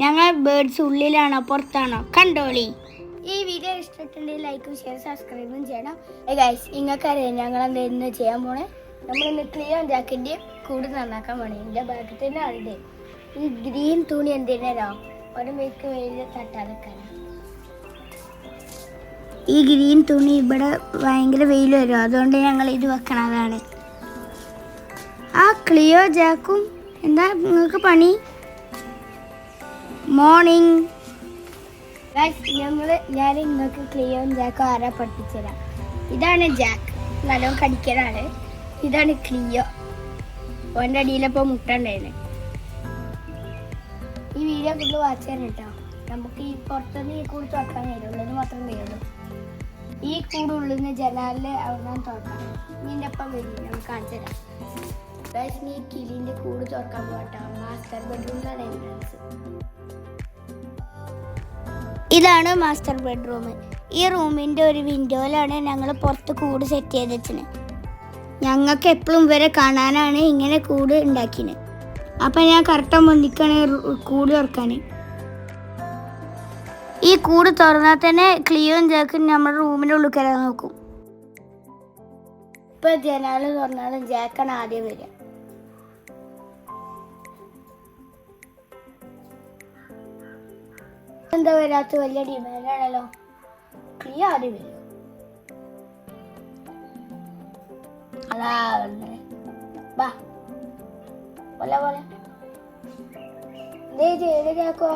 ഞങ്ങൾ ബേർഡ്സ് ഉള്ളിലാണോ പുറത്താണോ. കണ്ടോളി. ഈ വീഡിയോ ഇഷ്ടപ്പെട്ടുണ്ടെങ്കിൽ ലൈക്കും ഷെയർ സബ്സ്ക്രൈബും ചെയ്യണം. ഗൈസ് നിങ്ങൾക്കറിയാം ഞങ്ങൾ എന്താ ചെയ്യാൻ പോണേ? നമ്മൾ ഇന്ന് ക്ലിയർ ജാക്കിന്റെ കൂട് നന്നാക്കാൻ പോണേ. എന്റെ തന്നെ ആളുടെ ഈ ഗ്രീൻ തുണി എന്തിനോ ഒരു മേക്ക് വെയിൽ തട്ടാതെക്കാനാണ് ഈ ഗ്രീൻ തുണി ഇവിടെ ഭയങ്കര വെയിൽ വരും. അതുകൊണ്ട് ഞങ്ങൾ ഇത് വെക്കണതാണ്. ആ ക്ലിയോ ജാക്കും എന്താ നിങ്ങൾക്ക് പണി? മോർണിംഗ്. ഞങ്ങൾ ഞാൻ നിങ്ങൾക്ക് ക്ലിയോ ജാക്കോ ആരാ പഠിപ്പിച്ചതാ? ഇതാണ് ജാക്ക്. നല്ലോണം കടിക്കലാണ്. ഇതാണ് ക്ലിയോ ഓന്റെ അടിയിലപ്പോൾ മുട്ട ഈ വീഡിയോ ഫുഡ് വാച്ച് ചെയ്യാൻ കേട്ടോ. നമുക്ക് ഈ പുറത്തുനിന്ന് ഈ കൂട് തുറക്കാൻ കഴിയുള്ളൂ മാത്രം കഴിയുള്ളൂ. ഈ കൂടുള്ളിൽ നിന്ന് ജനാലിൽ അവിടെ തുറക്കാം. നിന്റെ ഒപ്പം വരും. നമുക്ക് കാണിച്ചു തരാം. Guys, നീ കൂട് തുറക്കാൻ പോകട്ടോ. മാസ്റ്റർ ബെഡ്റൂമിലാണ് എൻട്രൻസ് ഇതാണ് മാസ്റ്റർ ബെഡ്റൂം ഈ റൂമിന്റെ ഒരു വിൻഡോയിലാണ് ഞങ്ങൾ പുറത്ത് കൂട് സെറ്റ് ചെയ്ത് വെച്ചത്. ഞങ്ങൾക്ക് എപ്പോഴും ഇവരെ കാണാനാണ് ഇങ്ങനെ കൂട് ഉണ്ടാക്കിയത്. അപ്പം ഞാൻ കറക്റ്റ് മുന്നിക്കാണ് കൂട് തുറക്കാൻ ഈ കൂട് തുറന്നാൽ തന്നെ ക്ലിയോയും ജാക്കും നമ്മുടെ റൂമിന്റെ ഉള്ളിൽ കയറാൻ നോക്കും. ഇപ്പം ജനാല് തുറന്നാലും ജാക്കാണ് ആദ്യം വരിക. എന്താ വരാത്ത വലിയ ഡിമാൻഡാണല്ലോ ക്ലിയർ ആദ്യം വരും അതാ ബാ. പോലെ പോലെ. ദേ ചെയ്ത് ജാക്കോ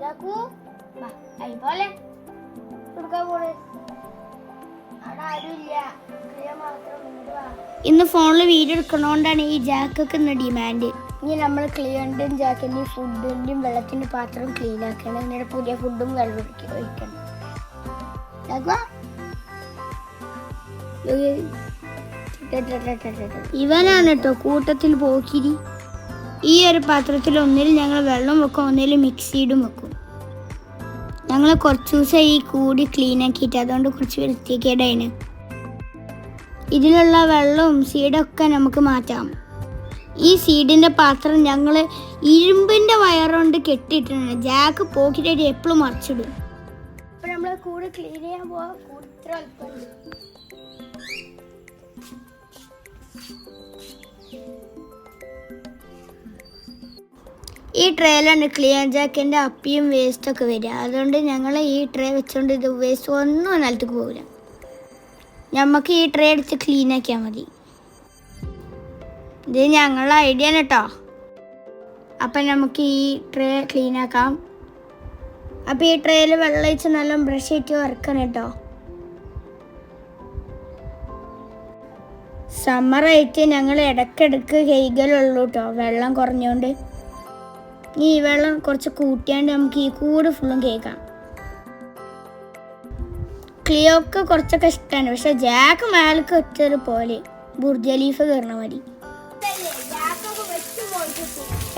ജാക്കു ബാ ഐ പോലെ. കൊടുക്കാൻ പോണേ. അവിടെ ആരുമില്ല. ക്ലിയ മാത്രം ഇന്ന് ഫോണിൽ വീഡിയോ എടുക്കണോണ്ടാണ് ഈ ജാക്കൊക്കെ ഇന്ന് ഡിമാൻഡ് ഇനി നമ്മൾ ക്ലിയറിന്റെയും ജാക്കിന്റെയും ഫുഡിന്റെയും വെള്ളത്തിന്റെ പാത്രം ക്ലീൻ ആക്കണം. എന്നിട്ട് പുതിയ ഫുഡും വെള്ളം ഒഴിക്ക- ഒഴിക്കണം? ഇവനാണ് കേട്ടോ കൂട്ടത്തിൽ പോക്കിരി. ഈ ഒരു പാത്രത്തിൽ ഒന്നിൽ ഞങ്ങൾ വെള്ളം വെക്കും ഒന്നിൽ മിക്സിയിടും വെക്കും. ഞങ്ങൾ കുറച്ച് ദിവസം ഈ കൂടി ക്ലീൻ ആക്കിയിട്ട് അതുകൊണ്ട് കുറച്ച് വൃത്തിക്കേടായിന് ഇതിലുള്ള വെള്ളവും സീഡൊക്കെ നമുക്ക് മാറ്റാം. ഈ സീഡിന്റെ പാത്രം ഞങ്ങൾ ഇരുമ്പിന്റെ വയറുകൊണ്ട് കെട്ടിയിട്ടുണ്ട്. ജാക്ക് പോക്കിട്ടായിട്ട് എപ്പോഴും മറിച്ചിടും. അപ്പോൾ നമ്മൾ കൂടെ ക്ലീൻ ചെയ്യാൻ ഇത്ര ഈ ട്രേയിലാണ് ക്ലിയർ ജാക്കിന്റെ അപ്പിയും വേസ്റ്റൊക്കെ വരിക. അതുകൊണ്ട് ഞങ്ങൾ ഈ ട്രേ വെച്ചുകൊണ്ട് ഇത് വേസ്റ്റ് ഒന്നും നിലത്തേക്ക് പോകില്ല നമുക്ക് ഈ ട്രേ എടുത്ത് ക്ലീൻ ആക്കിയാൽ മതി. ഇത് ഞങ്ങളുടെ ഐഡിയ കേട്ടോ അപ്പം നമുക്ക് ഈ ട്രേ ക്ലീൻ ആക്കാം. അപ്പം ഈ ട്രേയിൽ വെള്ളം വെച്ച് നല്ല ബ്രഷ് ഇട്ട് വറക്കണം കേട്ടോ സമ്മറായിട്ട് ഞങ്ങൾ ഇടയ്ക്കിടയ്ക്ക് കൈകലുള്ളൂ കേട്ടോ വെള്ളം കുറഞ്ഞോണ്ട്. ഈ വെള്ളം കുറച്ച് കൂട്ടിയാണ്ട് നമുക്ക് ഈ കൂട് ഫുള്ളും കേൾക്കാം. ക്ലിയോക്ക് കുറച്ചൊക്കെ ഇഷ്ടമാണ് പക്ഷെ ജാക്ക് മേലേക്ക് ഒറ്റ പോലെ. ബുർജലീഫ് കയറണ മതി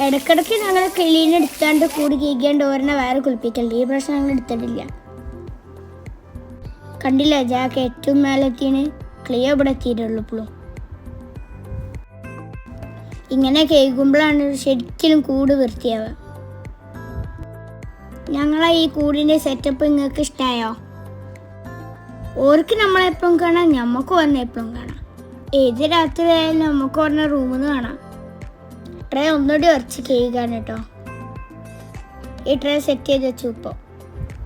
ഇടക്കിടക്ക് ഞങ്ങൾ കിളീനെ എടുത്താണ്ട് കൂടി കീകേണ്ട ഓരോ വേറെ കുളിപ്പിക്കലുണ്ട് ഈ പ്രശ്നം ഞങ്ങൾ എടുത്തിട്ടില്ല. കണ്ടില്ല ജാക്ക് ഏറ്റവും മേലെത്തിന്? ക്ലിയോ ഇവിടെ എത്തിയിട്ടുള്ളൂ ഇപ്പോഴും ഇങ്ങനെ കേൾക്കുമ്പോഴാണ് ശരിക്കും കൂട് വൃത്തിയാവുക. ഞങ്ങളെ ഈ കൂടിന്റെ സെറ്റപ്പ് നിങ്ങൾക്ക് ഇഷ്ടമായോ ഓർക്ക് നമ്മളെപ്പോഴും കാണാം നമുക്ക് വന്ന എപ്പോഴും കാണാം. ഏത് രാത്രി ആയാലും നമുക്ക് പറഞ്ഞ റൂമിൽ നിന്ന് കാണാം. ട്രേ ഒന്നുകൂടി ഉറച്ച് കേൾക്കാണ് കേട്ടോ. ഈ ട്രേ സെറ്റ് ചെയ്ത് വെച്ചു ഇപ്പോൾ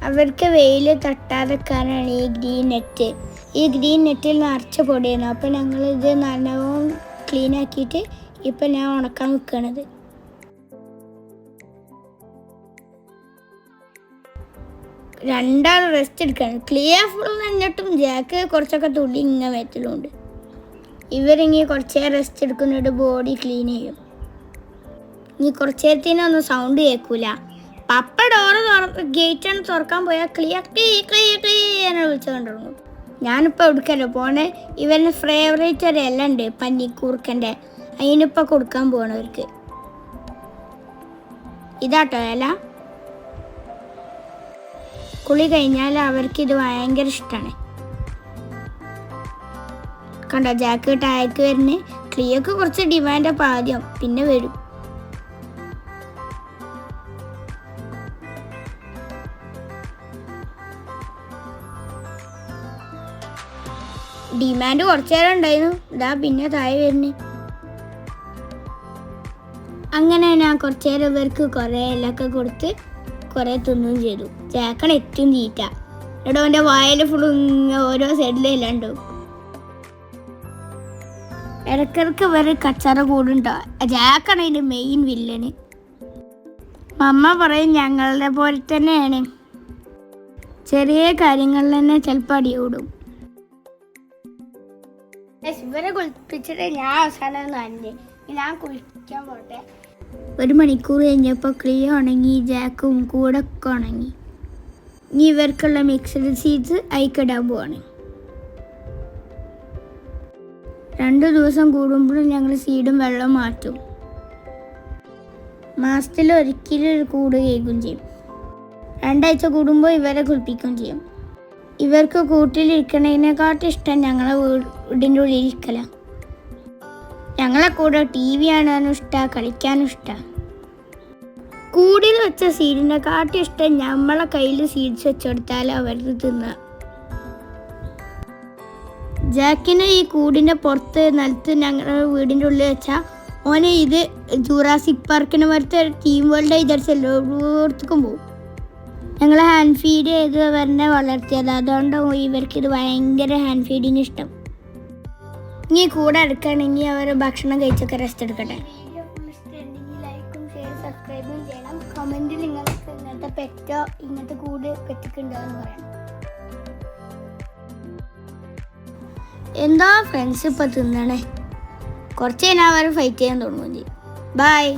അവർക്ക് വെയിൽ തട്ടാതെക്കാനാണ് ഈ ഗ്രീൻ നെറ്റ് ഈ ഗ്രീൻ നെറ്റിൽ നിറച്ച പൊടിയാണ്. അപ്പോൾ ഞങ്ങളിത് നനവും ക്ലീൻ ആക്കിയിട്ട് ഇപ്പം ഞാൻ ഉണക്കാൻ വെക്കണത് രണ്ടാൾ റെസ്റ്റ് എടുക്കണം. ക്ലിയർ ഫുൾ എന്നിട്ടും ജാക്ക് കുറച്ചൊക്കെ തുള്ളി ഇങ്ങനെ വെത്തലുണ്ട് ഇവരിങ്ങനെ കുറച്ച് റെസ്റ്റ് എടുക്കുന്നിട്ട് ബോഡി ക്ലീൻ ചെയ്യും. ഇനി കുറച്ച് നേരത്തിനൊന്നും സൗണ്ട് കേൾക്കൂല പപ്പ ഡോറ് തുറ ആണ് തുറക്കാൻ പോയാൽ ക്ലിയർ ക്ലീ ക്ലീ ക്ലീ എന്നെ വിളിച്ചുകൊണ്ട് തുടങ്ങും ഞാനിപ്പോൾ എടുക്കല്ലോ പോണേ? ഇവന്റെ ഫേവറേറ്റ് ഒരു ഇല ഉണ്ട് പന്നിക്കൂർക്കന്റെ അതിനിപ്പോൾ കൊടുക്കാൻ പോണവർക്ക് ഇതാട്ടോ ഇല. കുളി കഴിഞ്ഞാൽ അവർക്ക് ഇത് ഭയങ്കര ഇഷ്ടമാണ് കണ്ട ജാക്കറ്റ് ടാക്ക് വരുന്നത് ക്ലിയൊക്കെ കുറച്ച് ഡിമാൻഡ് അപ്പം ആദ്യം പിന്നെ വരും. ഡിമാൻഡ് കുറച്ചു നേരം ഉണ്ടായിരുന്നു. ഇതാ പിന്നെ തായ വരുന്നേ. അങ്ങനെ ഞാൻ കുറച്ചു നേരം ഇവർക്ക് കുറേ എല്ലൊക്കെ കൊടുത്ത് കുറേ തിന്നും ചെയ്തു. ചേക്കണ എത്തും തീറ്റ. എടോ എന്റെ വായിൽ ഫുൾ ഓരോ സൈഡിലും എല്ലാം ഉണ്ടാവും ഇടക്കിടക്ക് വരെ കച്ചറ കൂടുണ്ടോ ജാക്കാണ് അതിന്റെ മെയിൻ വില്ലന് മമ്മ പറയും ഞങ്ങളുടെ പോലെ തന്നെയാണ്. ചെറിയ കാര്യങ്ങളിൽ തന്നെ ചിലപ്പോൾ അടി കൂടും. ഇവരെ കുളിപ്പിച്ചിട്ട് ഞാൻ അവസാനം നനഞ്ഞ് ഞാൻ കുളിക്കാൻ പോട്ടെ. ഒരു മണിക്കൂർ കഴിഞ്ഞപ്പോൾ ക്ലിയ ഉണങ്ങി ജാക്കും കൂടെ ഉണങ്ങി. ഇനി ഇവർക്കുള്ള മിക്സഡ് സീഡ്സ് അയക്കിടാൻ പോവാണ്. രണ്ട് ദിവസം കൂടുമ്പോഴും ഞങ്ങൾ സീഡും വെള്ളം മാറ്റും. മാസത്തിൽ ഒരിക്കലും ഒരു കൂട് കേൾക്കുകയും ചെയ്യും. രണ്ടാഴ്ച കൂടുമ്പോൾ ഇവരെ കുളിപ്പിക്കുകയും ചെയ്യും. ഇവർക്ക് കൂട്ടിലിരിക്കണതിനെക്കാട്ടും ഇഷ്ടം ഞങ്ങളെ വീടിന്റെ ഉള്ളിൽ ഇരിക്കല. ഞങ്ങളെ കൂടെ ടി വി കാണാനും ഇഷ്ടമാണ് കളിക്കാനും ഇഷ്ടമാണ് കൂടിൽ വെച്ച സീഡിനെക്കാട്ടും ഇഷ്ടം നമ്മളെ കയ്യിൽ സീഡ്സ് വെച്ചെടുത്താൽ അവർക്ക് തിന്നുക ജാക്കിനെ ഈ കൂടിന്റെ പുറത്ത് നിലത്ത് ഞങ്ങളുടെ വീടിന്റെ ഉള്ളിൽ വെച്ചാൽ ഓനെ ഇത് ജൂറാസിക് പാർക്കിനെ പോലത്തെ ടീം വേൾഡ് വിചാരിച്ച എല്ലായിടത്തേക്കും പോകും ഞങ്ങൾ ഹാൻഡ് ഫീഡ് ചെയ്ത് വരനെ വളർത്തിയത്. അതുകൊണ്ട് ഇവർക്ക് ഇത് ഭയങ്കര ഹാൻഡ് ഫീഡിങ് ഇഷ്ടം. ഇനി കൂടെ എടുക്കുകയാണെങ്കിൽ അവർ ഭക്ഷണം കഴിച്ചൊക്കെ റെസ്റ്റ് എടുക്കട്ടെ. കമന്റിൽ നിങ്ങൾക്ക് ഇങ്ങനത്തെ പെറ്റോ ഇങ്ങനത്തെ കൂട് പെറ്റിക്കുണ്ടോ എന്ന് പറയണം എന്താ ഫ്രണ്ട്സ് ഇപ്പം തിന്നണേ? കുറച്ച് കഴിഞ്ഞാൽ അവർ ഫൈറ്റ് ചെയ്യാൻ തുടങ്ങും ചെയ്യും. ബൈ